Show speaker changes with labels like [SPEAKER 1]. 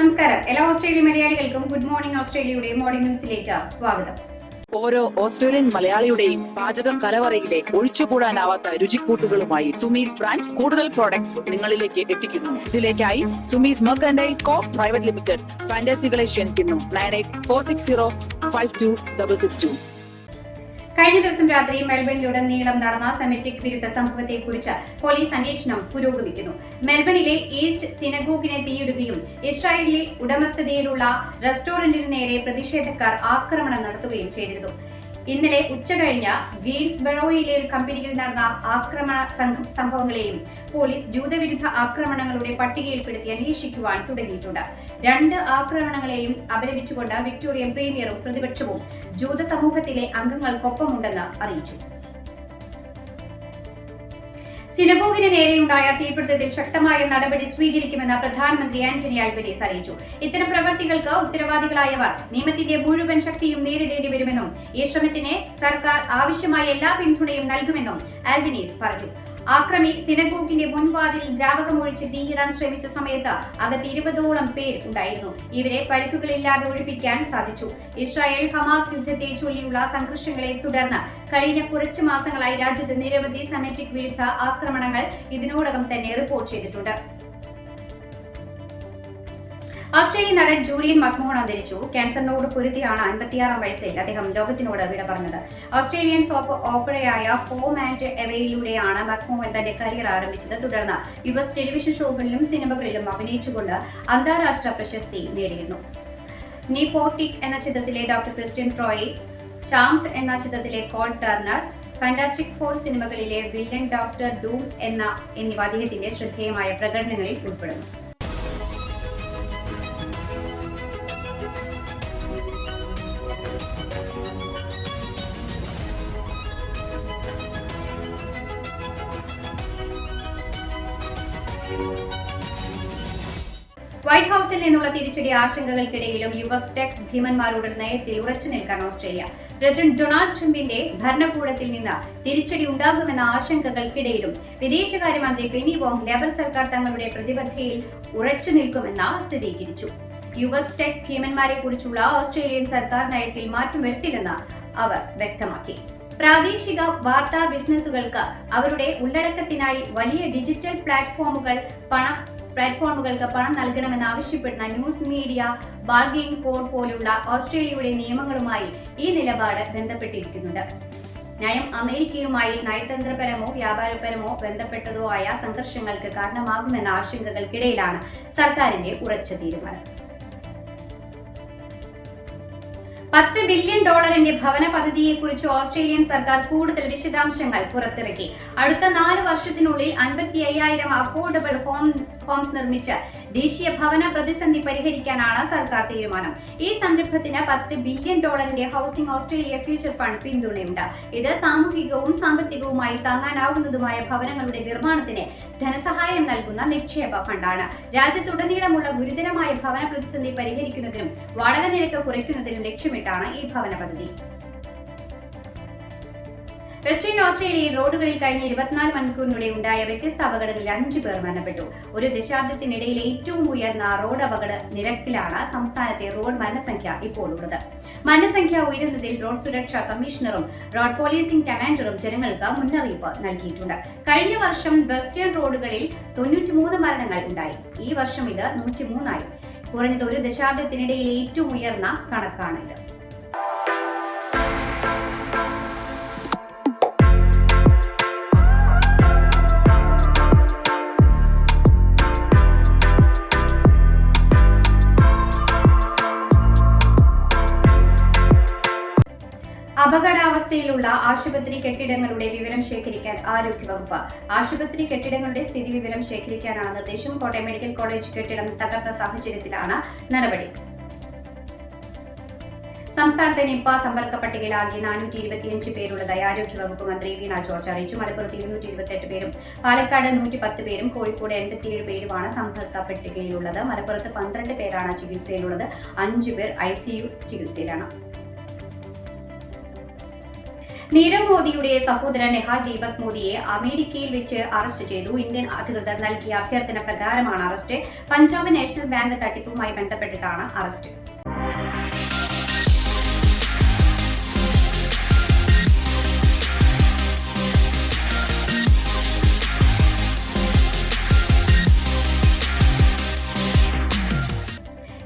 [SPEAKER 1] നമസ്കാരം. എല്ലാ ഓസ്ട്രേലിയ മലയാളികൾക്കും ഗുഡ് മോർണിംഗ് ഓസ്ട്രേലിയയുടെ മോർണിംഗ് ന്യൂസിലേക്ക് സ്വാഗതം.
[SPEAKER 2] ഓരോ ഓസ്ട്രേലിയൻ മലയാളിയുടെയും പാചകം കലവറയിലെ ഒഴിച്ചുകൂടാനാവാത്ത രുചിക്കൂട്ടുകളുമായി സുമീസ് ബ്രാൻഡ് കൂടുതൽ പ്രോഡക്ട്സ് നിങ്ങളിലേക്ക് എത്തിക്കുന്നു. ഇതിലേക്കായി Sumees mug and I co private limited ഫാന്റസികളെ ക്ഷണിക്കുന്നു. Nine eight four six zero five two double six two.
[SPEAKER 1] കഴിഞ്ഞ ദിവസം രാത്രി മെൽബണിലുടനീളം നടന്ന സെമിറ്റിക് വിരുദ്ധ സംഭവത്തെക്കുറിച്ച് പോലീസ് അന്വേഷണം പുരോഗമിക്കുന്നു. മെൽബണിലെ ഈസ്റ്റ് സിനഗോഗിനെ തീയിടുകയും ഇസ്രായേലിലെ ഉടമസ്ഥതയിലുള്ള റെസ്റ്റോറന്റിനു നേരെ പ്രതിഷേധക്കാർ ആക്രമണം നടത്തുകയും ചെയ്തിരുന്നു. ഇന്നലെ ഉച്ചകഴിഞ്ഞ് ബറോയിലെ ഒരു കമ്പനിയിൽ നടന്ന ആക്രമണ സംഭവങ്ങളെയും പോലീസ് ജൂതവിരുദ്ധ ആക്രമണങ്ങളുടെ പട്ടികയിൽപ്പെടുത്തി അന്വേഷിക്കുവാൻ തുടങ്ങിയിട്ടുണ്ട്. രണ്ട് ആക്രമണങ്ങളെയും അപലപിച്ചുകൊണ്ട് വിക്ടോറിയൻ പ്രീമിയറും പ്രതിപക്ഷവും ജൂത സമൂഹത്തിലെ അംഗങ്ങൾക്കൊപ്പമുണ്ടെന്ന് അറിയിച്ചു. സിനഗോഗിന് നേരെയുണ്ടായ തീപിടുത്തത്തിൽ ശക്തമായ നടപടി സ്വീകരിക്കുമെന്ന് പ്രധാനമന്ത്രി ആന്റണി ആൽബനീസ് അറിയിച്ചു. ഇത്തരം പ്രവർത്തികൾക്ക് ഉത്തരവാദികളായവർ നിയമത്തിന്റെ മുഴുവൻ ശക്തിയും നേരിടേണ്ടി വരുമെന്നും ഈ ശ്രമത്തിന് സർക്കാർ ആവശ്യമായ എല്ലാ പിന്തുണയും നൽകുമെന്നും ആൽബനീസ് പറഞ്ഞു. ആക്രമി സിനഗോഗിന്റെ മുൻവാതിൽ ദ്രാവകമൊഴിച്ച് തീയിടാൻ ശ്രമിച്ച സമയത്ത് അകത്ത് ഇരുപതോളം പേർ ഉണ്ടായിരുന്നു. ഇവരെ പരിക്കുകളില്ലാതെ ഒഴിപ്പിക്കാൻ സാധിച്ചു. ഇസ്രായേൽ ഹമാസ് യുദ്ധത്തെ ചൊല്ലിയുള്ള സംഘർഷങ്ങളെ തുടർന്ന് കഴിഞ്ഞ കുറച്ച് മാസങ്ങളായി രാജ്യത്ത് നിരവധി സെമറ്റിക് വിരുദ്ധ ആക്രമണങ്ങൾ ഇതിനോടകം തന്നെ റിപ്പോർട്ട് ചെയ്തിട്ടുണ്ട്. ഓസ്ട്രേലിയൻ നടൻ ജൂലിയൻ മക്മോഹൺ അന്തരിച്ചു. ക്യാൻസറിനോട് പൊരുത്തിയാണ് അൻപത്തിയാറാം വയസ്സിൽ അദ്ദേഹം ലോകത്തിനോട് വിട പറഞ്ഞത്. ഓസ്ട്രേലിയൻ സോപ്പ് ഓപ്പറയായ ഹോം ആൻഡ് എവയിലൂടെയാണ് മക്മോഹൻ തന്റെ കരിയർ ആരംഭിച്ചത്. തുടർന്ന് യു എസ് ടെലിവിഷൻ ഷോകളിലും സിനിമകളിലും അഭിനയിച്ചുകൊണ്ട് അന്താരാഷ്ട്ര പ്രശസ്തി നേടിയിരുന്നു. നീപോട്ടിക് എന്ന ചിത്രത്തിലെ ഡോക്ടർ ക്രിസ്ത്യൻ ട്രോയ് ചാംപ്ഡ് എന്ന ചിത്രത്തിലെ കോൾ ടർണർ ഫാന്റാസ്റ്റിക് ഫോർ സിനിമകളിലെ വില്ലൻ ഡോക്ടർ ഡൂം എന്ന എന്നിവ അദ്ദേഹത്തിന്റെ ശ്രദ്ധേയമായ പ്രകടനങ്ങളിൽ ഉൾപ്പെടുന്നു. വൈറ്റ് ഹൌസിൽ നിന്നുള്ള തിരിച്ചടി ആശങ്കകൾക്കിടയിലും യുഎസ് ടെക് ഭീമന്മാരുടെ നയത്തിൽ ഉറച്ചു നിൽക്കാൻ ഓസ്ട്രേലിയ. പ്രസിഡന്റ് ഡൊണാൾഡ് ട്രംപിന്റെ ഭരണകൂടത്തിൽ നിന്ന് തിരിച്ചടി ഉണ്ടാകുമെന്ന ആശങ്കകൾക്കിടയിലും വിദേശകാര്യമന്ത്രി പെനി വോങ് ലേബർ സർക്കാർ തങ്ങളുടെ പ്രതിബദ്ധതയിൽ ഉറച്ചു നിൽക്കുമെന്ന് സ്ഥിരീകരിച്ചു. യു എസ് ടെക് ഭീമന്മാരെ കുറിച്ചുള്ള ഓസ്ട്രേലിയൻ സർക്കാർ നയത്തിൽ മാറ്റം വരുത്തില്ലെന്ന് അവർ വ്യക്തമാക്കി. പ്രാദേശിക വാർത്താ ബിസിനസ്സുകൾക്ക് അവരുടെ ഉള്ളടക്കത്തിനായി വലിയ ഡിജിറ്റൽ പ്ലാറ്റ്ഫോമുകൾ പണം പ്ലാറ്റ്ഫോമുകൾക്ക് പണം നൽകണമെന്ന് ആവശ്യപ്പെടുന്ന ന്യൂസ് മീഡിയ ബാർഗെയിൻ കോഡ് പോലുള്ള ഓസ്ട്രേലിയയുടെ നിയമങ്ങളുമായി ഈ നിലപാട് ബന്ധപ്പെട്ടിരിക്കുന്നുണ്ട്. നയം അമേരിക്കയുമായി നയതന്ത്രപരമോ വ്യാപാരപരമോ ബന്ധപ്പെട്ടതോ ആയ സംഘർഷങ്ങൾക്ക് കാരണമാകുമെന്ന ആശങ്കകൾക്കിടയിലാണ് സർക്കാരിന്റെ ഉറച്ച തീരുമാനം. പത്ത് ബില്യൺ ഡോളറിന്റെ ഭവന പദ്ധതിയെക്കുറിച്ച് ഓസ്ട്രേലിയൻ സർക്കാർ കൂടുതൽ വിശദാംശങ്ങൾ പുറത്തിറക്കി. അടുത്ത നാല് വർഷത്തിനുള്ളിൽ അൻപത്തി അയ്യായിരം അഫോർഡബിൾ ഹോം ഹോംസ് നിർമ്മിച്ച് ദേശീയ ഭവന പ്രതിസന്ധി പരിഹരിക്കാനാണ് സർക്കാർ തീരുമാനം. ഈ സംരംഭത്തിന് പത്ത് ബില്യൺ ഡോളറിന്റെ ഹൗസിംഗ് ഓസ്ട്രേലിയ ഫ്യൂച്ചർ ഫണ്ട് പിന്തുണയുണ്ട്. ഇത് സാമൂഹികവും സാമ്പത്തികവുമായി താങ്ങാനാവുന്നതുമായ ഭവനങ്ങളുടെ നിർമ്മാണത്തിന് ധനസഹായം നൽകുന്ന നിക്ഷേപ ഫണ്ടാണ്. രാജ്യത്തുടനീളമുള്ള ഗുരുതരമായ ഭവന പ്രതിസന്ധി പരിഹരിക്കുന്നതിനും വാടക നിരക്ക് കുറയ്ക്കുന്നതിനും ലക്ഷ്യമിട്ടാണ് ഈ ഭവന പദ്ധതി. വെസ്റ്റേൺ ഓസ്ട്രേലിയയിൽ റോഡുകളിൽ കഴിഞ്ഞ ഇരുപത്തിനാല് മണിക്കൂറിനിടെ ഉണ്ടായ വ്യത്യസ്ത അപകടങ്ങളിൽ അഞ്ചു പേർ മരണപ്പെട്ടു. ഒരു ദശാബ്ദത്തിനിടയിൽ ഏറ്റവും ഉയർന്ന റോഡ് അപകട നിരക്കിലാണ് സംസ്ഥാനത്തെ റോഡ് മരണസംഖ്യ ഇപ്പോൾ ഉള്ളത്. മരണസംഖ്യ ഉയരുന്നതിൽ റോഡ് സുരക്ഷാ കമ്മീഷണറും റോഡ് പോലീസിംഗ് കമാൻഡറും ജനങ്ങൾക്ക് മുന്നറിയിപ്പ് നൽകിയിട്ടുണ്ട്. കഴിഞ്ഞ വർഷം വെസ്റ്റേൺ റോഡുകളിൽ തൊണ്ണൂറ്റിമൂന്ന് മരണങ്ങൾ ഉണ്ടായി. ഈ വർഷം ഇത് നൂറ്റിമൂന്നായി. കുറഞ്ഞത് ഒരു ദശാബ്ദത്തിനിടയിൽ ഏറ്റവും ഉയർന്ന കണക്കാണിത് അപകടാവസ്ഥയിലുള്ള ആശുപത്രി കെട്ടിടങ്ങളുടെ വിവരം ശേഖരിക്കാൻ ആരോഗ്യവകുപ്പ് ആശുപത്രി കെട്ടിടങ്ങളുടെ സ്ഥിതി വിവരം ശേഖരിക്കാനാണ് നിർദ്ദേശം. കോട്ടയം മെഡിക്കൽ കോളേജ് കെട്ടിടം തകർത്ത സാഹചര്യത്തിലാണ് നടപടി. സംസ്ഥാനത്തെ നിപ്പ സമ്പർക്ക പട്ടികയിലാകെ നാനൂറ്റി ഇരുപത്തിയഞ്ച് പേരുള്ളതായി ആരോഗ്യവകുപ്പ് മന്ത്രി വീണ ജോർജ് അറിയിച്ചു. മലപ്പുറത്ത് ഇരുന്നൂറ്റി ഇരുപത്തെട്ട് പേരും പാലക്കാട് നൂറ്റി പത്ത് പേരും കോഴിക്കോട് എൺപത്തിയേഴ് പേരുമാണ് സമ്പർക്ക പട്ടികയിലുള്ളത്. മലപ്പുറത്ത് പന്ത്രണ്ട് പേരാണ് ചികിത്സയിലുള്ളത്. അഞ്ചു പേർ ഐ ചികിത്സയിലാണ്. നീരവ് മോദിയുടെ സഹോദരൻ നെഹാൽ ദീപക് മോദിയെ അമേരിക്കയിൽ വെച്ച് അറസ്റ്റ് ചെയ്തു. ഇന്ത്യൻ അധികൃതർ നൽകിയ അഭ്യർത്ഥന പ്രകാരമാണ് അറസ്റ്റ്. പഞ്ചാബ് നാഷണൽ ബാങ്ക് തട്ടിപ്പുമായി ബന്ധപ്പെട്ടിട്ടാണ് അറസ്റ്റ്.